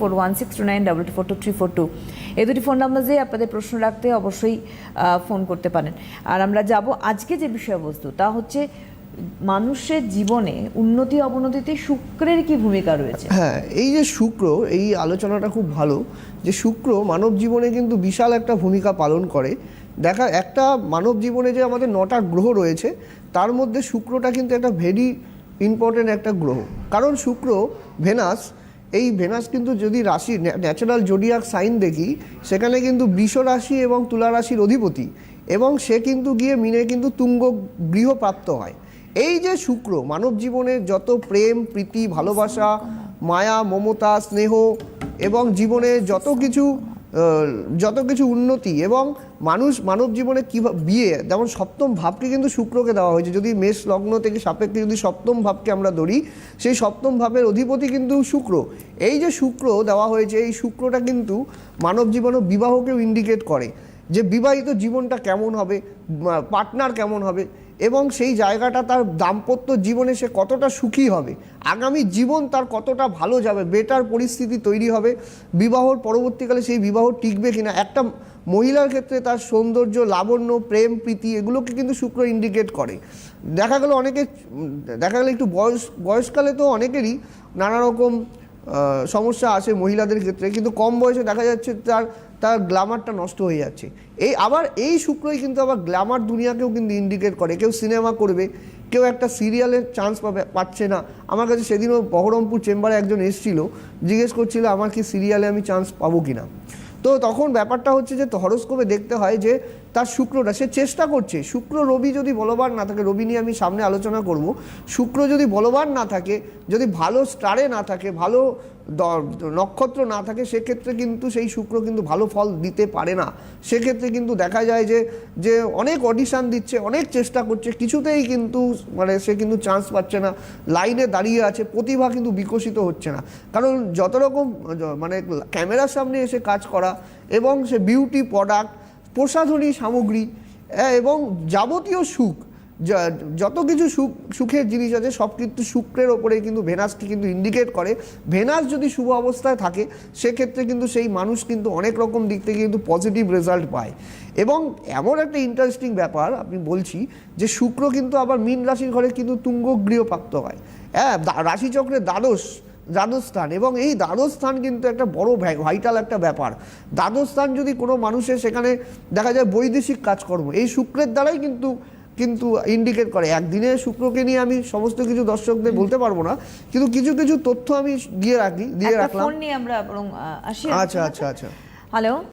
Four one six nine two four four two. এই দুটি phone নাম্বারে আপনাদের প্রশ্ন রাখতে অবশ্যই ফোন করতে পারেন। আর আমরা যাব আজকে যে বিষয়বস্তু, তা হচ্ছে মানুষের জীবনে উন্নতি অবনতিতে শুক্রের কি ভূমিকা রয়েছে? হ্যাঁ এই যে শুক্র, এই আলোচনাটা খুব ভালো যে শুক্র মানব জীবনে কিন্তু বিশাল একটা ভূমিকা পালন করে। দেখা, একটা মানব জীবনে যে আমাদের নটা গ্রহ রয়েছে, তার মধ্যে শুক্রটা কিন্তু একটা ভেরি ইম্পর্টেন্ট একটা গ্রহ। কারণ শুক্র, ভেনাস এই ভেনাস কিন্তু যদি রাশি ন্যাচারাল জোডিয়াক সাইন দেখি, সেখানে কিন্তু বৃষ রাশি এবং তুলা রাশির অধিপতি এবং সে কিন্তু গিয়ে মিনে কিন্তু তুঙ্গ গৃহপ্রাপ্ত হয়। এই যে শুক্র, মানব জীবনে যত প্রেম, প্রীতি, ভালোবাসা, মায়া, মমতা, স্নেহ এবং জীবনে যত কিছু যত কিছু উন্নতি এবং মানুষ মানব জীবনে কীভাবে বিয়ে, যেমন সপ্তম ভাবকে কিন্তু শুক্রকে দেওয়া হয়েছে। যদি মেষ লগ্ন থেকে সাপেক্ষে যদি সপ্তম ভাবকে আমরা ধরি, সেই সপ্তম ভাবের অধিপতি কিন্তু শুক্র। এই যে শুক্র দেওয়া হয়েছে, এই শুক্রটা কিন্তু মানব জীবনে বিবাহকেও ইন্ডিকেট করে যে বিবাহিত জীবনটা কেমন হবে পার্টনার কেমন হবে। এবং সেই জায়গাটা তার দাম্পত্য জীবনে সে কতটা সুখী হবে, আগামী জীবন তার কতটা ভালো যাবে বেটার পরিস্থিতি তৈরি হবে, বিবাহর পরবর্তীকালে সেই বিবাহ টিকবে কিনা, একটা মহিলার ক্ষেত্রে তার সৌন্দর্য, লাবণ্য, প্রেম, প্রীতি এগুলোকে কিন্তু শুক্র ইন্ডিকেট করে। দেখা গেল অনেকে, দেখা গেলো একটু বয়স, বয়সকালে তো অনেকেরই নানা রকম সমস্যা আসে মহিলাদের ক্ষেত্রে, কিন্তু কম বয়সে দেখা যাচ্ছে তার তার গ্ল্যামারটা নষ্ট হয়ে যাচ্ছে। এই আবার এই শুক্রই কিন্তু আবার গ্ল্যামার দুনিয়াকেও কিন্তু ইন্ডিকেট করে। কেউ সিনেমা করবে, কেউ একটা সিরিয়ালের চান্স পাবে, পাচ্ছে না। আমার কাছে সেদিনও বহরমপুর চেম্বারে একজন এসেছিল, জিজ্ঞেস করছিল, আমার কি সিরিয়ালে আমি চান্স পাবো কিনা? তো তখন ব্যাপারটা হচ্ছে যে হরস্কোপে দেখতে হয় যে তার শুক্রটা সে চেষ্টা করছে, শুক্র রবি যদি বলবান না থাকে, রবি নিয়ে আমি সামনে আলোচনা করব, শুক্র যদি বলবান না থাকে, যদি ভালো স্টারে না থাকে, ভালো নক্ষত্র না থাকে, সেক্ষেত্রে কিন্তু সেই শুক্র কিন্তু ভালো ফল দিতে পারে না। সেক্ষেত্রে কিন্তু দেখা যায় যে যে অনেক অডিশান দিচ্ছে, অনেক চেষ্টা করছে, কিছুতেই কিন্তু মানে সে কিন্তু চান্স পাচ্ছে না। লাইনে দাঁড়িয়ে আছে, প্রতিভা কিন্তু বিকশিত হচ্ছে না। কারণ যত রকম মানে ক্যামেরার সামনে এসে কাজ করা এবং সে বিউটি প্রোডাক্ট প্রসাধনী সামগ্রী এবং যাবতীয় সুখ যত কিছু সুখ, সুখের জিনিস আছে, সব কিন্তু শুক্রের ওপরে কিন্তু ভেনাসকে কিন্তু ইন্ডিকেট করে। ভেনাস যদি শুভ অবস্থায় থাকে, সেক্ষেত্রে কিন্তু সেই মানুষ কিন্তু অনেক রকম দিক থেকে কিন্তু পজিটিভ রেজাল্ট পায়। এবং এমন একটা ইন্টারেস্টিং ব্যাপার আপনি বলছি যে, শুক্র কিন্তু আবার মীন রাশির ঘরে কিন্তু তুঙ্গ গৃহপ্রাপ্ত হয়। হ্যাঁ দা- রাশিচক্রে দ্বাদশ দ্বাদশ স্থান এবং এই দ্বাদশ স্থান কিন্তু একটা বড় ভাইটাল একটা ব্যাপার। দ্বাদশ স্থান যদি কোনো মানুষের সেখানে দেখা যায় বৈদেশিক কাজকর্ম, এই শুক্রের দ্বারাই কিন্তু কিন্তু ইন্ডিকেট করে। একদিনে শুক্রকে নিয়ে আমি সমস্ত কিছু দর্শকদের বলতে পারব না কিন্তু কিছু কিছু তথ্য আমি গিয়ে রাখি দিয়ে রাখলাম। আচ্ছা আচ্ছা আচ্ছা। হ্যালো?